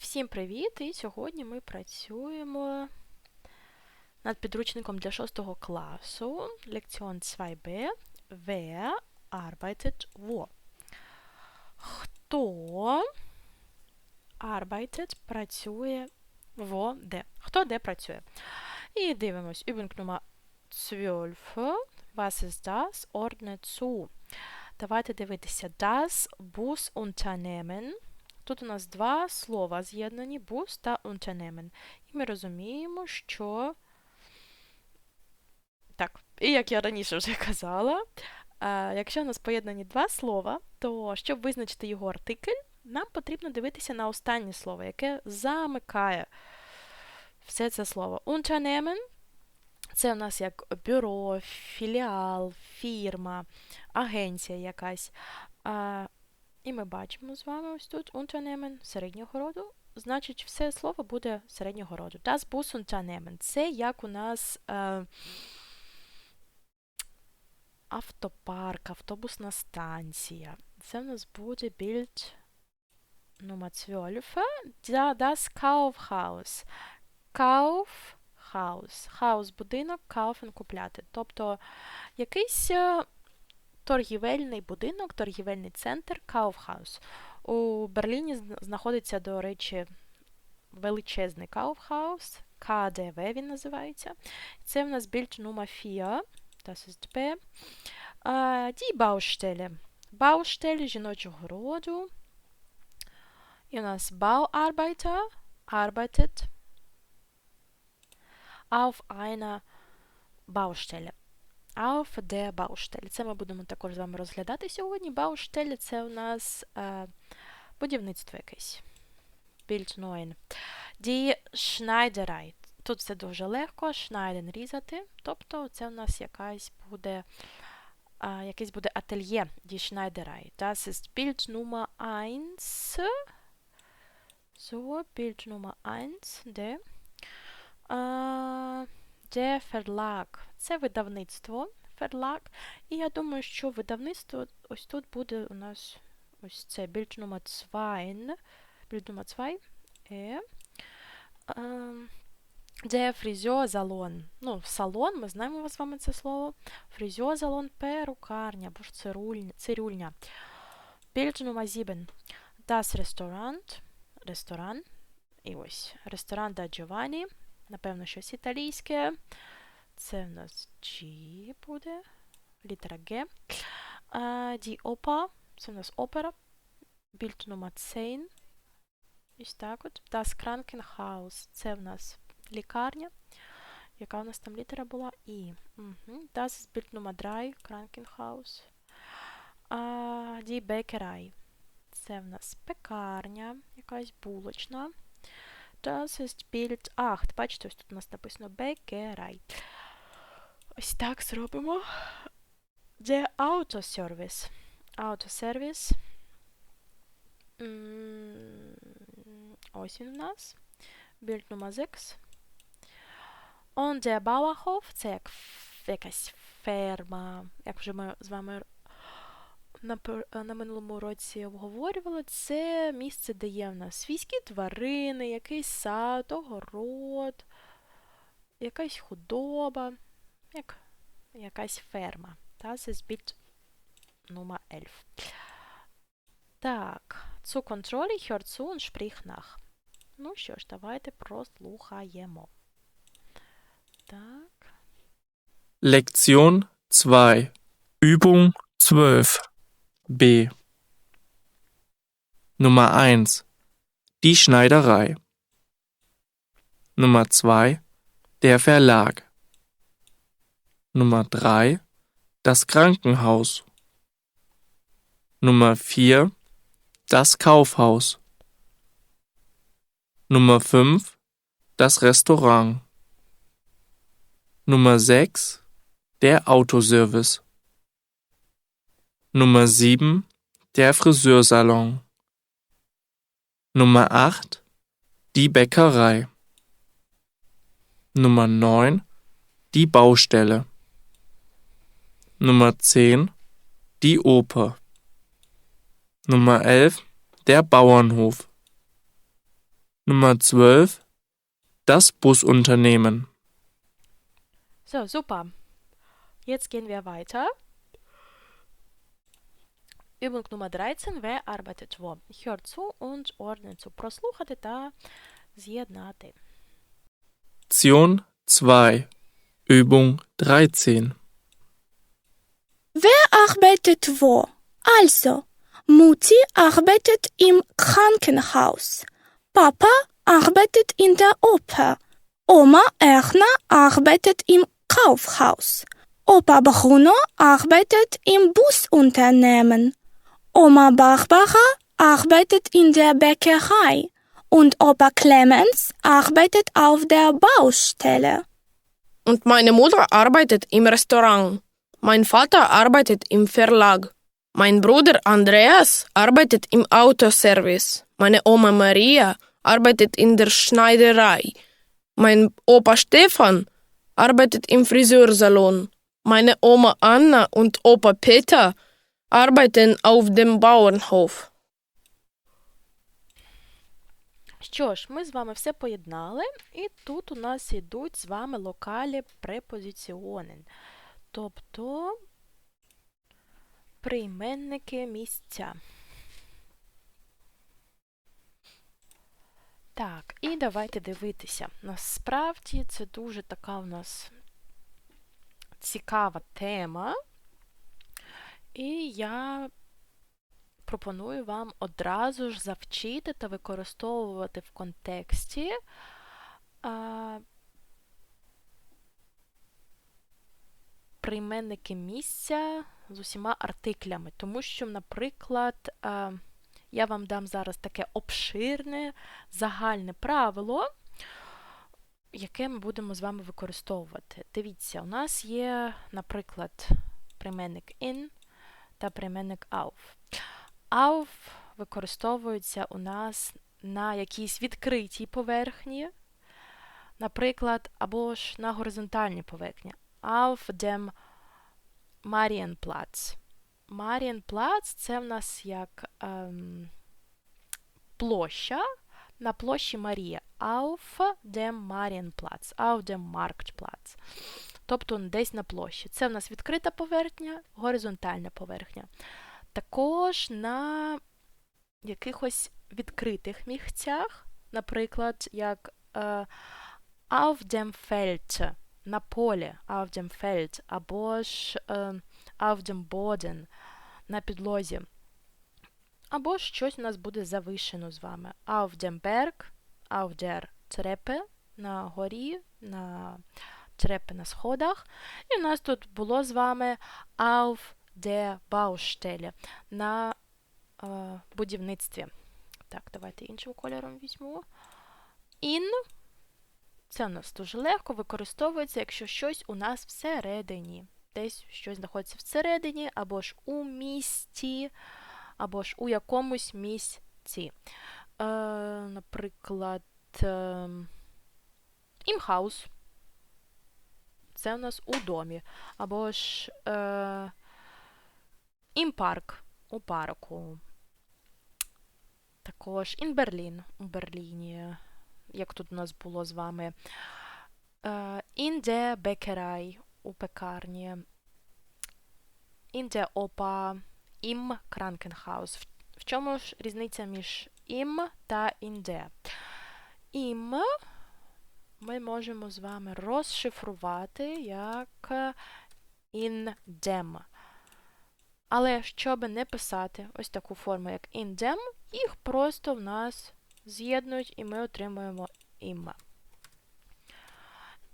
Всім привіт! І сьогодні ми працюємо над підручником для 6 класу Лекціон 2b Wer arbeitet wo? Хто arbeitet працює во де? Хто де працює? І дивимось. Übung Nummer 12. Was ist das? Ordne zu. Давайте дивитися. Das Busunternehmen Тут у нас два слова з'єднані бус та unternehmen. І ми розуміємо, що. Так, і як я раніше вже казала, е, якщо у нас поєднані два слова, то щоб визначити його артикль, нам потрібно дивитися на останнє слово, яке замикає все це слово. Unternehmen це у нас як бюро, філіал, фірма, агенція якась. І ми бачимо з вами ось тут Unternehmen середнього роду. Значить, все слово буде середнього роду. Das Busunternehmen. Це як у нас е, автопарк, автобусна станція. Це у нас буде Bild номер 12. Да, Das Kaufhaus. Kaufhaus. Хаус будинок, kaufen купляти. Тобто якийсь е, торгівельний будинок, торгівельний центр Kaufhaus. У Берліні знаходиться, до речі, величезний Kaufhaus, КДВ він називається. Це в нас більш номер 4, das ist B. Die Baustelle. Baustelle жіночого роду. І у нас Bauarbeiter arbeitet auf einer Baustelle. Auf der Baustelle. Це ми будемо також з вами розглядати сьогодні. Baustelle – це у нас е, будівництво якесь. Bildneuen. Die Schneiderei. Тут все дуже легко. Schneiden – різати. Тобто це у нас якась буде, е, якесь буде ательє. Die Schneiderei. Das ist Bild Nummer 1. So, Bild Nummer 1. Де? Е, Der Verlag. Це видавництво Verlag. І я думаю, що видавництво ось тут буде у нас ось це Bild номер 2. Bild номер 2. Е. Ем, Der Friseursalon. Ну, салон, ми знаємо з вами це слово. Фризьорзалон, перукарня, або ж цирюльня. Bild номер 7. Das Restaurant. Ресторан. І ось. Ресторан да Giovanni. Напевно, щось італійське. Це в нас G буде. Літера Г. Die Oper. Це в нас опера. 10. Ось так от. Das Krankenhaus. Це в нас лікарня. Яка у нас там літера була? І. Угу. Das ist Bild номер 3. Krankenhaus. Uh, die Bäckerei. Це в нас пекарня, якась булочна. Das ist Bild 8. Бачите, ось тут у нас написано Bäckerei. Ось так зробимо. Autoservice. Autoservice. М, Ось він у нас. Bild номер 6. Und der Bauerhof. Це як якась ферма. Як вже ми з вами на, на минулому році обговорювали, це місце, де є в нас свійські тварини, якийсь сад, огород, якась худоба, як якась ферма. Das ist Bild Nummer 11. Так, zu Kontrolle hört zu und sprich nach. Ну що ж, давайте прослухаємо. Так. Lektion 2 Übung 12 B Nummer 1 Die Schneiderei Nummer 2 Der Verlag Nummer 3 Das Krankenhaus. Nummer 4 Das Kaufhaus. Nummer 5 Das Restaurant. Nummer 6 Der Autoservice. Nummer 7 Der Friseursalon. Nummer 8 Die Bäckerei. Nummer 9 Die Baustelle Nummer 10 Die Oper Nummer 11 Der Bauernhof Nummer 12. Das Busunternehmen. So, super. Jetzt gehen wir weiter. Übung Nummer 13. Wer arbeitet wo? Hört zu und ordne zu. Прослухати та з'єднати. Lektion 2. Übung 13. arbeitet wo? Also, Mutti arbeitet im Krankenhaus. Papa arbeitet in der Oper. Oma Erna arbeitet im Kaufhaus. Opa Bruno arbeitet im Busunternehmen. Oma Barbara arbeitet in der Bäckerei. Und Opa Clemens arbeitet auf der Baustelle. Und meine Mutter arbeitet im Restaurant. Mein Vater arbeitet im Verlag. Mein Bruder Andreas arbeitet im Autoservice. Meine Oma Maria arbeitet in der Schneiderei. Mein Opa Stefan arbeitet im Friseursalon. Meine Oma Anna und Opa Peter arbeiten auf dem Bauernhof. Що ж, ми з вами все поєднали, і тут у нас йдуть з вами локалі препозиціонен, Тобто прийменники місця. Так, і давайте дивитися. Насправді це дуже така у нас цікава тема. І я пропоную вам одразу ж завчити та використовувати в контексті а, прийменники місця з усіма артиклями. Тому що, наприклад, я вам дам зараз таке обширне, загальне правило, яке ми будемо з вами використовувати. Дивіться, у нас є, наприклад, прийменник in та прийменник auf. Auf використовується у нас на якійсь відкритій поверхні, наприклад, або ж на горизонтальній поверхні. Auf dem Marienplatz. Marienplatz – це в нас як ем, площа на площі Марія. Auf dem Marienplatz, auf dem Marktplatz. Тобто десь на площі. Це в нас відкрита поверхня, горизонтальна поверхня. Також на якихось відкритих місцях, наприклад, як е, auf dem Feld, на полі, auf dem Feld, або ж е, auf dem Boden, на підлозі. Або щось у нас буде завишено з вами. Auf dem Berg, auf der Treppe, на горі, на трепи на сходах. І у нас тут було з вами auf der Baustelle на е, будівництві. Так, давайте іншим кольором візьму. In. Це у нас дуже легко використовується, якщо щось у нас всередині. Десь щось знаходиться всередині, або ж у місті, або ж у якомусь місці. Е, Наприклад, е, імхаус. Це у нас у домі. Або ж е, імпарк у парку. Також Berlin у Берліні. Як тут у нас було з вами. In der Bäckerei у пекарні. In der Oper im Krankenhaus. В чому ж різниця між im та in der? Im ми можемо з вами розшифрувати як in dem. Але щоб не писати ось таку форму, як in dem, їх просто в нас з'єднують і ми отримуємо.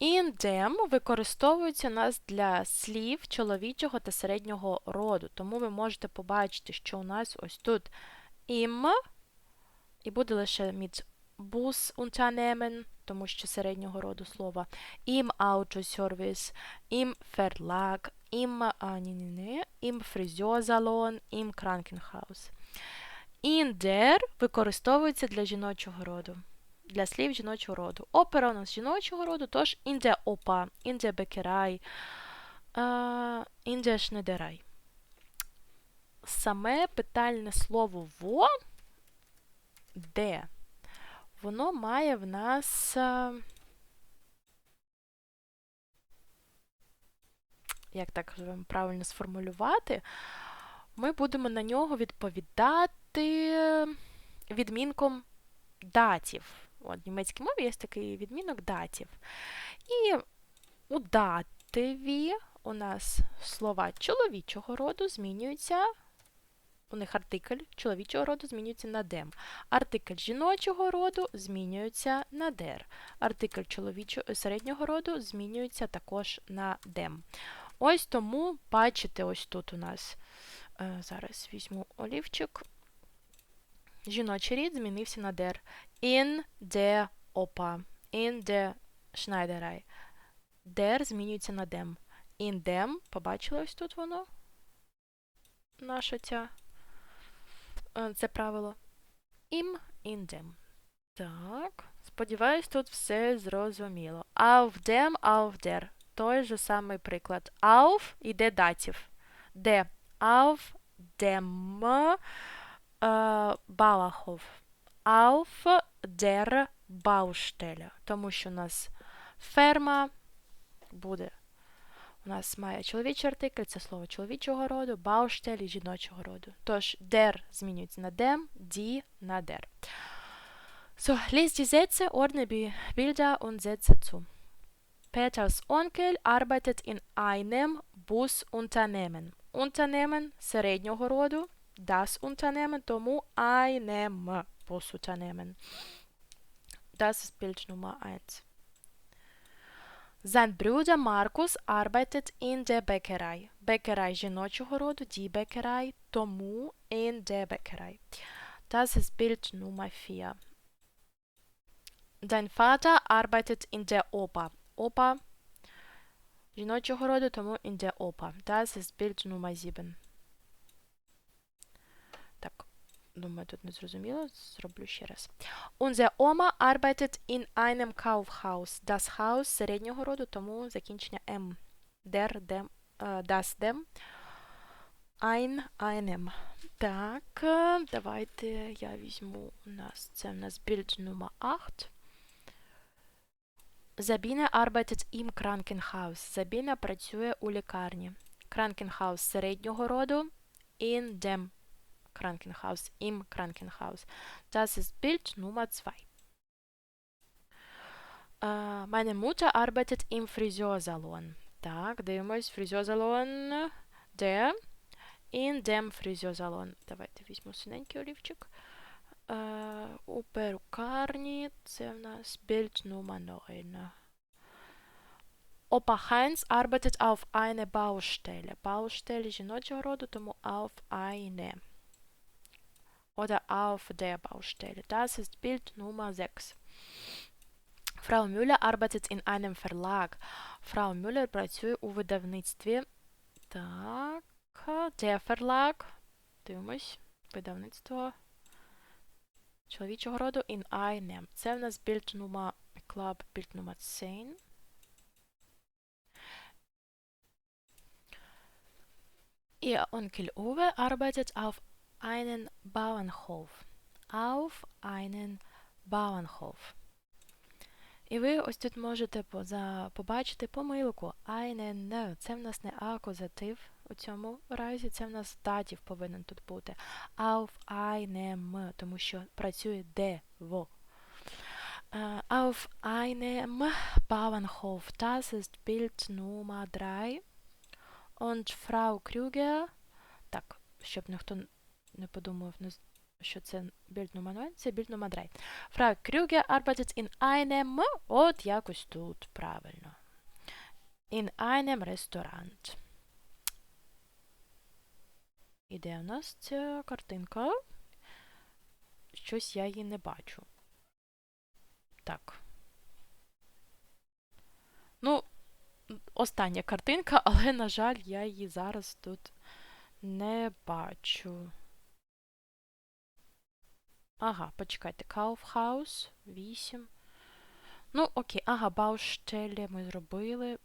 In dem використовується у нас для слів чоловічого та середнього роду. Тому ви можете побачити, що у нас ось тут im, і буде лише mit Busunternehmen, тому що середнього роду слова, im Autoservice, im Verlag, im, а, ні, ні, ні, im Der використовується для жіночого роду. Для слів жіночого роду. Опера у нас жіночого роду, тож der Bäckerei, uh, in der Schneiderei. Саме питальне слово во, де воно має в нас. Як так правильно сформулювати? Ми будемо на нього відповідати відмінком датів. От, в німецькій мові є такий відмінок датів. І у дативі у нас слова чоловічого роду змінюються. У них артикль чоловічого роду змінюється на дем. Артикль жіночого роду змінюється на дер. Артикль чоловічого середнього роду змінюється також на дем. Ось тому, бачите, ось тут у нас. Е, зараз візьму олівчик. Жіночий рід змінився на дер. In der Oper. In der Schneiderei. Der змінюється на dem. In dem, побачили тут воно? Наша ця. е, Це правило. Im, in dem. Так. Сподіваюсь, тут все зрозуміло. Auf dem, auf der. Той же самий приклад. Auf іде датів. Де? Auf dem е, Auf der Baustelle. Тому що у нас ферма буде. У нас має чоловічий артикль, це слово чоловічого роду, Baustelle жіночого роду. Тож der змінюється на dem, die на der. So, lest die Sätze, ordne Bilder und Sätze zu. Peters Onkel arbeitet in einem Busunternehmen. Unternehmen середнього роду, das Unternehmen, тому einem Busunternehmen. Das ist Bild Nummer 1. Sein Bruder Markus arbeitet in der Bäckerei. Bäckerei жіночого роду, die Bäckerei, тому in der Bäckerei. Das ist Bild Nummer 4. Dein Vater arbeitet in der Oper. Oper жіночого роду, тому in der Oper. Das ist Bild Nummer 7. Так, думаю, тут не зрозуміло. Зроблю ще раз. Unsere Oma arbeitet in einem Kaufhaus. Das Haus середнього роду, тому закінчення M. Der, dem, е, das, dem. Ein, einem. Так, е, давайте я візьму у нас, це у нас Bild Nummer 8. Забіна arbeitet im Krankenhaus. Забіна працює у лікарні. Krankenhaus середнього роду. In dem Krankenhaus. Im Krankenhaus. Das ist Bild Nummer 2. Äh, meine Mutter arbeitet im Friseursalon. Так, дивимось. Фризерsalon. Де? In dem Friseursalon. Давайте візьму синенький олівчик. Е, у перукарні це в нас Bild Nummer 9. Opa Heinz arbeitet auf eine Baustelle. Baustelle жіночого роду, тому auf eine. Oder auf der Baustelle. Das ist Bild Nummer 6. Frau Müller arbeitet in einem Verlag. Frau Müller працює у видавництві. Так, der Verlag. Дивимось. Видавництво чоловічого роду in einem. Це в нас Bild Nummer, ich glaube, Bild Nummer 10. Ihr Onkel Uwe arbeitet auf einen Bauernhof. Auf einen Bauernhof. І ви ось тут можете побачити помилку. Einen. Це в нас не акузатив у цьому разі, це в нас датів повинен тут бути. Auf einem, тому що працює де во. Äh, auf einem Bauernhof. Das ist Bild Nummer 3. Und Frau Krüger. Так, щоб ніхто не подумав, що це Nummer 9, це Bild Nummer 3. Frau Krüger arbeitet in einem, от якось тут, правильно. In einem Restaurant. І де у нас ця картинка? Щось я її не бачу. Так. Ну, остання картинка, але, на жаль, я її зараз тут не бачу. Ага, почекайте. Kaufhaus 8. Ну, окей, ага, Baustelle ми зробили.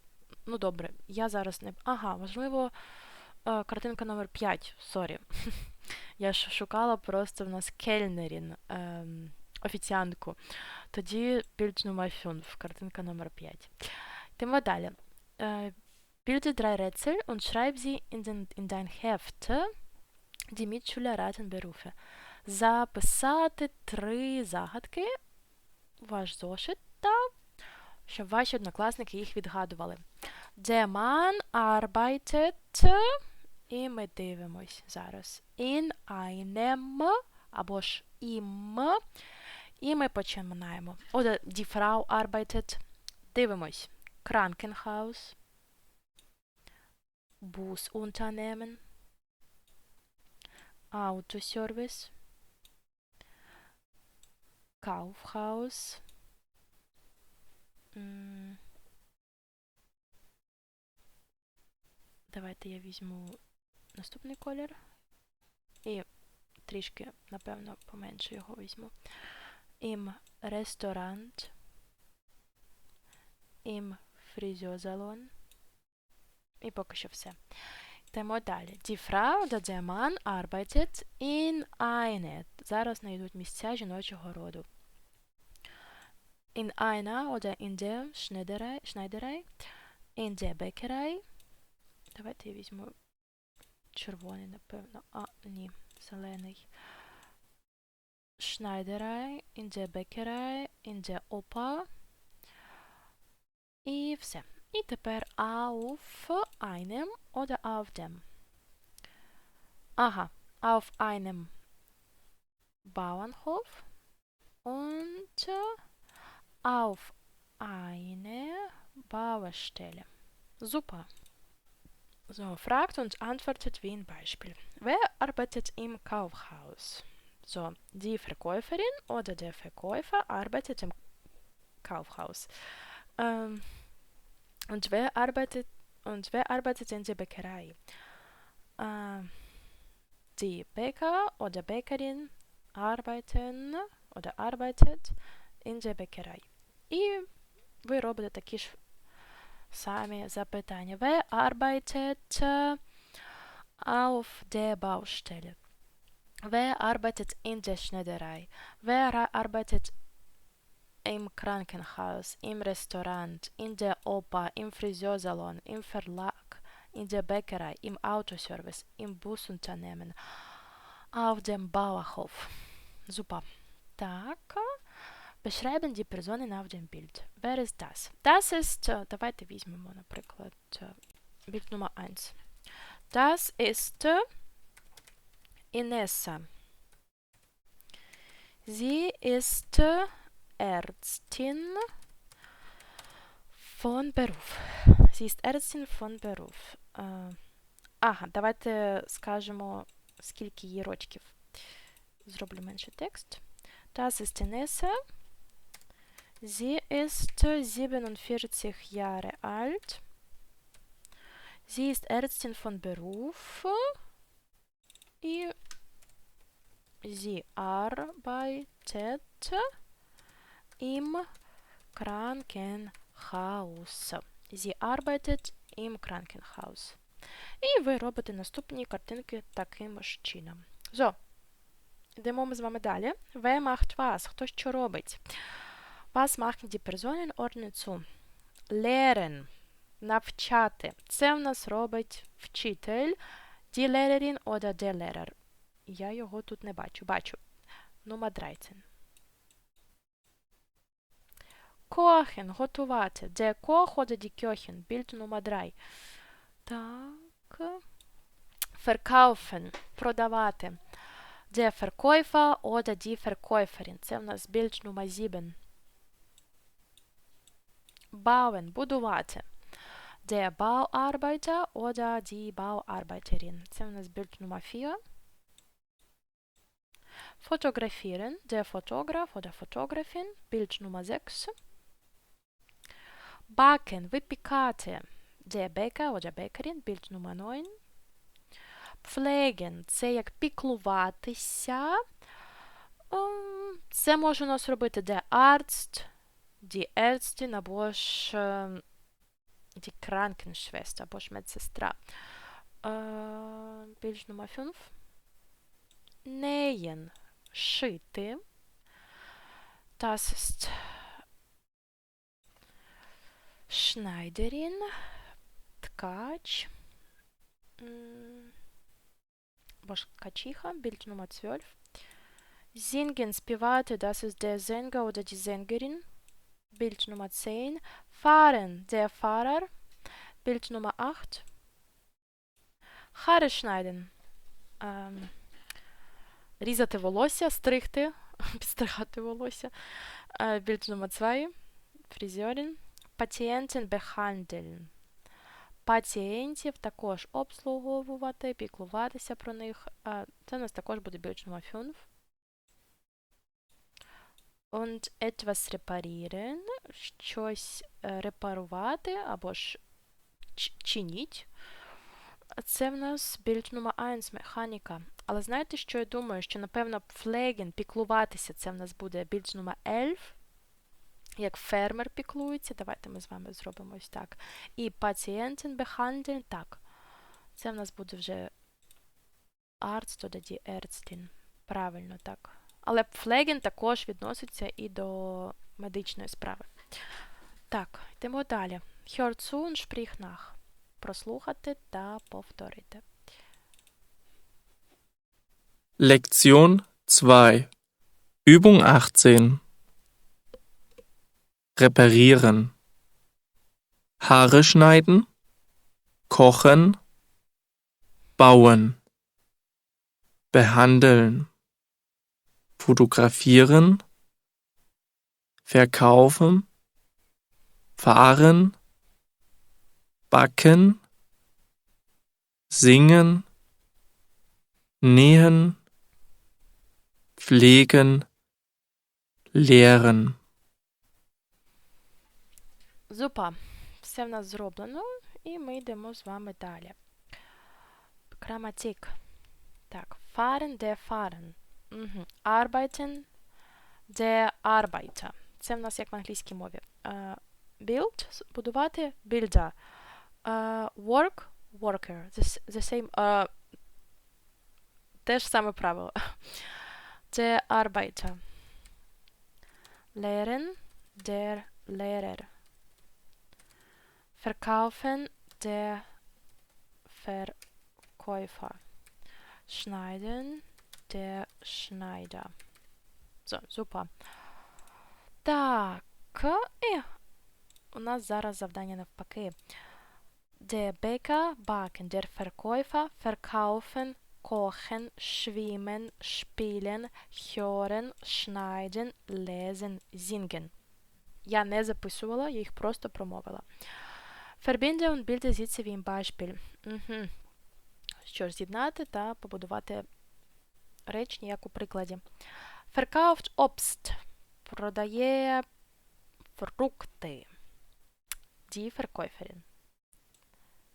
Ну, добре, я зараз не. Ага, можливо, е, картинка номер 5. Сорі. Я ж шукала просто в нас Кельнерін. Ем, офіціантку. Тоді Nummer 5, картинка номер 5. Йдемо далі. Е, Bilde drei Rätsel und schreib sie in, den, in dein Heft, die Mitschüler raten Berufe. Записати три загадки ваш зошит, та, щоб ваші однокласники їх відгадували. Der Mann arbeitet, і ми дивимось зараз. In einem, або ж im, і ми починаємо. Oder die Frau arbeitet. Дивимось. Krankenhaus. Busunternehmen. Autoservice. Kaufhaus. Давайте я візьму наступний колір. І трішки, напевно, поменше його візьму. Im Restaurant. Im Friseursalon. І поки що все. Йдемо далі. Die Frau oder der Mann arbeitet in eine. Зараз знайдуть місця жіночого роду. In einer oder in der Schneiderei, Schneiderei. In der Bäckerei. Давайте візьму червоний, напевно. А, ні, зелений. Schneiderei, in der Bäckerei, in der Oper. І все. І тепер auf einem oder auf dem. Ага, auf einem Bauernhof und auf eine Baustelle. Super. So, fragt und antwortet wie ein Beispiel. Wer arbeitet im Kaufhaus? So, die Verkäuferin oder der Verkäufer arbeitet im Kaufhaus. Ähm, und wer arbeitet und wer arbeitet in der Bäckerei? Ähm, die Bäcker oder Bäckerin arbeiten oder arbeitet in der Bäckerei. І ви робите такі ж самі запитання. Wer arbeitet äh, auf der Baustelle? Wer arbeitet in der Schneiderei? Wer ra- arbeitet im Krankenhaus, im Restaurant, in der Oper, im Friseursalon, im Verlag, in der Bäckerei, im Autoservice, im Busunternehmen, auf dem Bauerhof. Super. Так. Beschreiben die Personen auf dem Bild. Wer ist das? Das ist, äh, давайте візьмемо, наприклад, äh, Bild Nummer 1. Das ist äh, Inessa. Sie ist äh, Ärztin von Beruf. Sie ist Ärztin von Beruf. Е, Ага, давайте скажемо, скільки їй рочків. Зроблю менший текст. Das ist Inessa. Sie ist 47 Jahre alt. Sie ist Ärztin von Beruf. И sie arbeitet im Krankenhaus. Sie arbeitet im Krankenhaus. І ви робите наступні картинки таким ж чином. So, йдемо ми з вами далі. Wer macht was? Хто що робить? Was machen die Personen ordnen zu? Lehren. Навчати. Це в нас робить вчитель. Die Lehrerin oder der Lehrer. Я його тут не бачу. Бачу. Nummer 13. Kochen. Готувати. Der Koch oder die Köchin. Bild Nummer 3. Так. Verkaufen. Продавати. Der Verkäufer oder die Verkäuferin. Це в нас Bild Nummer 7. Bauen. Будувати. Der Bauarbeiter oder die Bauarbeiterin. Це в нас Bild Nummer 4. Fotografieren. Der Fotograf oder Fotografin. Bild Nummer 6. Backen. Випікати. Der Bäcker oder Bäckerin. Bild Nummer 9. Pflegen. Це як піклуватися. Ем, Це може у нас робити der Arzt, die Ärztin або ж ем, die Krankenschwester або ж медсестра. Е, Bild Nummer 5. Nähen. Шити. das ist Schneiderin, ткач, м, або ж ткачиха, Bild Nummer 12. Singen, співати, das ist der Sänger oder die Sängerin, Bild Nummer 10. Fahren, der Fahrer, Bild Nummer 8. Haare schneiden, ем, різати волосся, стригти, підстригати волосся, Е, Bild Nummer 2, Friseurin. Пацієнтен behandeln. Пацієнтів також обслуговувати, піклуватися про них. А Це у нас також буде Bild Nummer 5. Und etwas reparieren. Щось е, репарувати або ж чиніть. Це в нас Bild Nummer 1, механіка. Але знаєте, що я думаю? Що, напевно, pflegen, піклуватися, це в нас буде Bild Nummer 11 як фермер піклується. Давайте ми з вами зробимо ось так. І пацієнтен behandeln, так. Це в нас буде вже Arzt oder die Ärztin. Правильно, так. Але пфлеген також відноситься і до медичної справи. Так, йдемо далі. Hör zu und sprich nach. Прослухати та повторити. Lektion 2 Übung 18 Reparieren Haare schneiden Kochen Bauen Behandeln Fotografieren Verkaufen Fahren Backen Singen Nähen pflegen, lehren. Зупа. Все в нас зроблено, і ми йдемо з вами далі. Граматик. Так, fahren, der fahren. Угу. Arbeiten, der Arbeiter. Це в нас як в англійській мові. Е, build – будувати, builder. Е, work – worker. The, the same, е, те ж саме правило. Der Arbeiter. Lehren, der Lehrer. Verkaufen der Verkäufer. Schneiden der Schneider. So, super. Так, і у нас зараз завдання навпаки. Der Bäcker backen, der Verkäufer verkaufen, kochen, schwimmen, spielen, hören, schneiden, lesen, singen. Я не записувала, я їх просто промовила. Verbinde und bilde Sätze wie im Beispiel. Угу. Що ж, з'єднати та побудувати речення, як у прикладі. Verkauft Obst. Продає фрукти. Die Verkäuferin.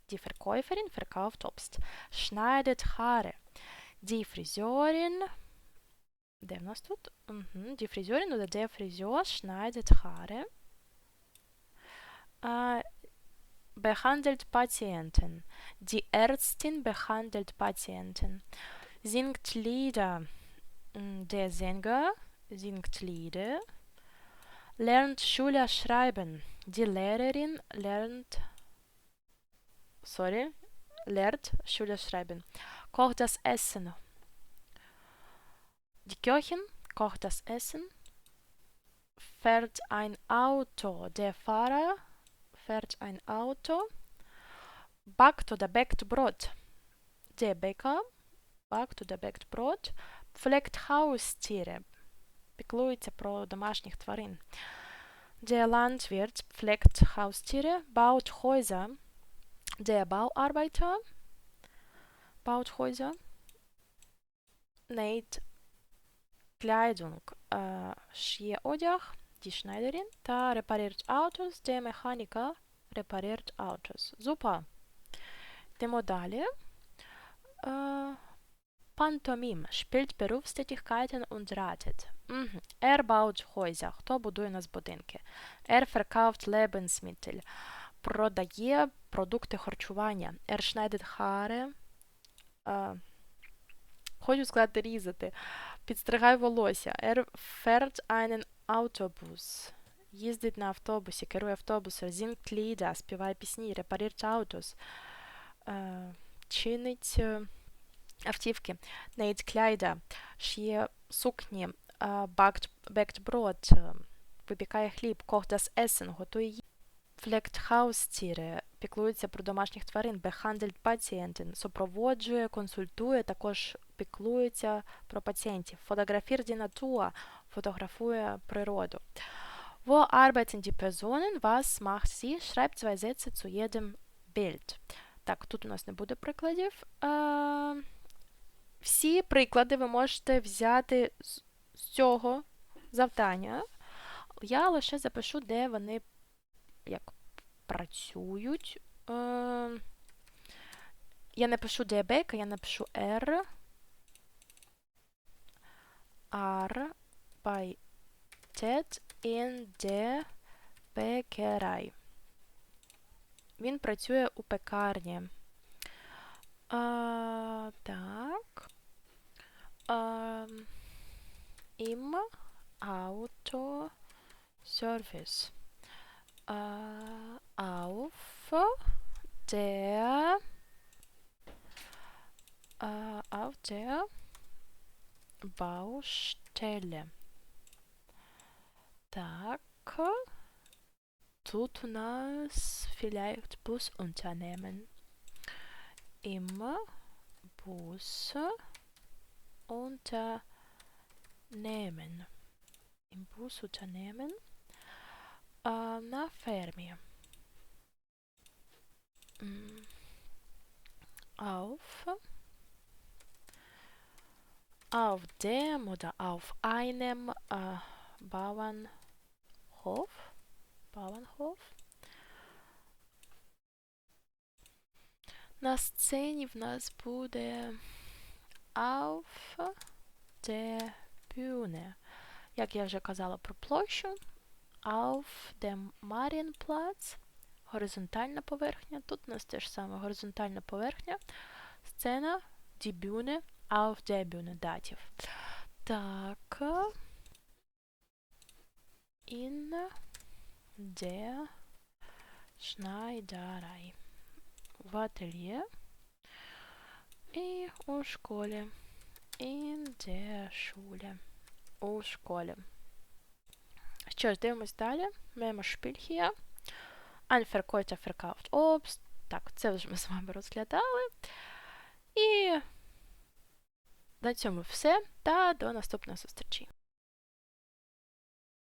Die Verkäuferin verkauft Obst. Schneidet Haare. Die Friseurin. Де в нас тут? Угу. Die Friseurin oder der Friseur schneidet Haare. Äh, behandelt Patienten. Die Ärztin behandelt Patienten. Singt Lieder. Mm, Der Sänger singt Lieder. Lernt Schüler schreiben. Die Lehrerin lernt. Sorry. Lernt Schüler schreiben. Kocht das Essen. Die Köchin kocht das Essen. Fährt ein Auto. Der Fahrer fährt ein Auto. Backt oder backt Brot. Der Bäcker backt oder backt Brot. Pflegt Haustiere. Піклується про домашніх тварин. Der Landwirt pflegt Haustiere, baut Häuser. Der Bauarbeiter baut Häuser. Näht Kleidung, äh, шиє одяг, die Schneiderin, та repariert Autos, der Mechaniker repariert Autos. Super. Йдемо далі. Äh, Häuser. Хто будує нас будинки? Lebensmittel. Продає продукти харчування. Хочу сказати різати. Підстригай волосся. Er fährt einen Autobus. Їздить на автобусі, керує автобусом, singt Lieder, співає пісні. Е, чинить е, автівки, näht Kleider, шиє сукні, backt, backt е, випікає хліб, kocht Essen, готує їжу. Haustiere, піклується про домашніх тварин, behandelt Patienten, супроводжує, консультує, також піклується про пацієнтів. Фотографір Natur, фотографує природу. Wo arbeiten die Personen? Was macht sie? Schreibt zwei Sätze zu. Так, тут у нас не буде прикладів. Всі приклади ви можете взяти з, цього завдання. Я лише запишу, де вони як працюють. Е, я напишу де бейка, я напишу R. Arbeitet in der Bäckerei. Він працює у пекарні. А, так. А, Im Autoservice. Äh, auf der äh, auf der Baustelle. Так. Тут у нас vielleicht Busunternehmen. immer Busse Unternehmen. Im Busunternehmen äh, nach Fermi. Mm, auf auf dem oder auf einem äh, Bauernhof, Bauernhof На сцені в нас буде auf der Bühne. Як я вже казала про площу, auf dem Marienplatz горизонтальна поверхня. Тут у нас теж саме горизонтальна поверхня. Сцена die Bühne auf der Bühne датів. Так. In der Schneiderei. В ательє. І у школі. In der Schule. У школі. Що ж, дивимось далі. Маємо шпіль hier. Ein Verkäufer verkauft Obst. Так, це вже ми з вами розглядали. І на цьому все. Та до наступної зустрічі.